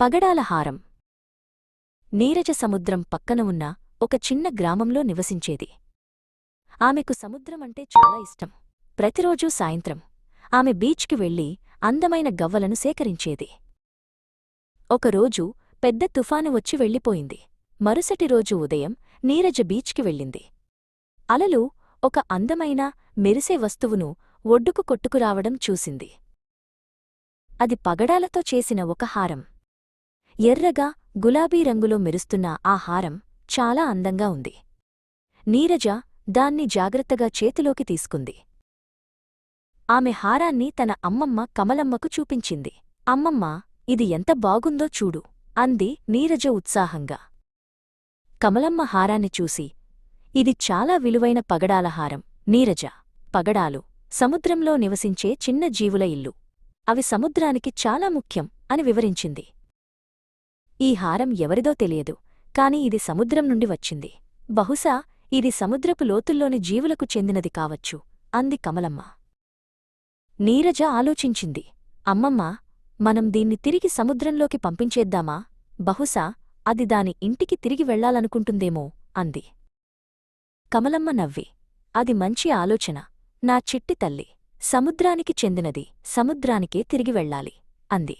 పగడాల హారం. నీరజ సముద్రం పక్కన ఉన్న ఒక చిన్న గ్రామంలో నివసించేది. ఆమెకు సముద్రమంటే చాలా ఇష్టం. ప్రతిరోజూ సాయంత్రం ఆమె బీచ్కి వెళ్ళి అందమైన గవ్వలను సేకరించేది. ఒకరోజు పెద్ద తుఫాను వచ్చి వెళ్ళిపోయింది. మరుసటి రోజు ఉదయం నీరజ బీచ్కి వెళ్ళింది. అలలు ఒక అందమైన మెరిసే వస్తువును ఒడ్డుకు కొట్టుకురావడం చూసింది. అది పగడాలతో చేసిన ఒక హారం. ఎర్రగా గులాబీ రంగులో మెరుస్తున్న ఆ హారం చాలా అందంగా ఉంది. నీరజ దాన్ని జాగ్రత్తగా చేతిలోకి తీసుకుంది. ఆమె హారాన్ని తన అమ్మమ్మ కమలమ్మకు చూపించింది. అమ్మమ్మ ఇది ఎంత బాగుందో చూడు అంది నీరజ ఉత్సాహంగా. కమలమ్మ హారాన్ని చూసి ఇది చాలా విలువైన పగడాల హారం నీరజ. పగడాలు సముద్రంలో నివసించే చిన్న జీవుల ఇల్లు. అవి సముద్రానికి చాలా ముఖ్యం అని వివరించింది. ఈ హారం ఎవరిదో తెలియదు కాని ఇది సముద్రం నుండి వచ్చింది. బహుశా ఇది సముద్రపు లోతుల్లోని జీవులకు చెందినది కావచ్చు అంది కమలమ్మ. నీరజ ఆలోచించింది. అమ్మమ్మ మనం దీన్ని తిరిగి సముద్రంలోకి పంపించేద్దామా? బహుశా అది దాని ఇంటికి తిరిగి వెళ్ళాలనుకుంటుందేమో అంది. కమలమ్మ నవ్వి. అది మంచి ఆలోచన. నా చిట్టి తల్లి సముద్రానికి చెందినది సముద్రానికే తిరిగి వెళ్ళాలి అంది.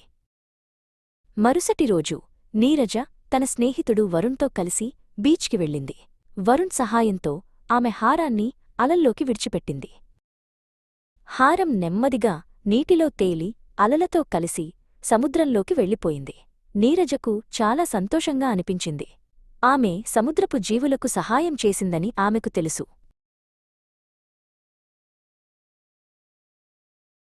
మరుసటి రోజు నీరజ తన స్నేహితుడు వరుణ్తో కలిసి బీచ్కి వెళ్ళింది. వరుణ్ సహాయంతో ఆమె హారాన్ని అలల్లోకి విడిచిపెట్టింది. హారం నెమ్మదిగా నీటిలో తేలి అలలతో కలిసి సముద్రంలోకి వెళ్ళిపోయింది. నీరజకు చాలా సంతోషంగా అనిపించింది. ఆమె సముద్రపు జీవులకు సహాయం చేసిందని ఆమెకు తెలుసు.